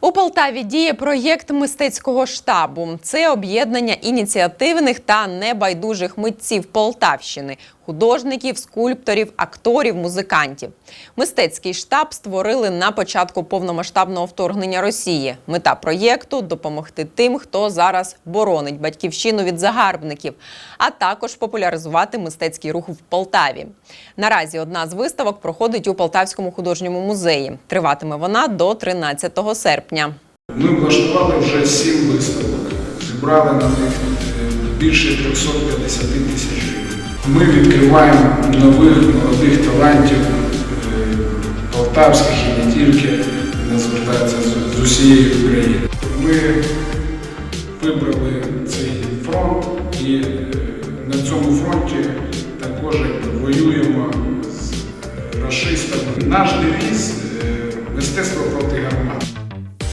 У Полтаві діє проєкт мистецького штабу. Це об'єднання ініціативних та небайдужих митців Полтавщини, художників, скульпторів, акторів, музикантів. Мистецький штаб створили на початку повномасштабного вторгнення Росії. Мета проєкту допомогти тим, хто зараз боронить батьківщину від загарбників, а також популяризувати мистецький рух в Полтаві. Наразі одна з виставок проходить у Полтавському художньому музеї. Триватиме вона до 13 серпня. Ми влаштували вже сім виставок, зібрали на них е, більше 350 тисяч гривень. Ми відкриваємо нових молодих талантів е, полтавських і не тільки, не звертаються з- усієї України. Ми вибрали цей фронт і е, на цьому фронті також воюємо з расистами. Наш девіз мистецтво проти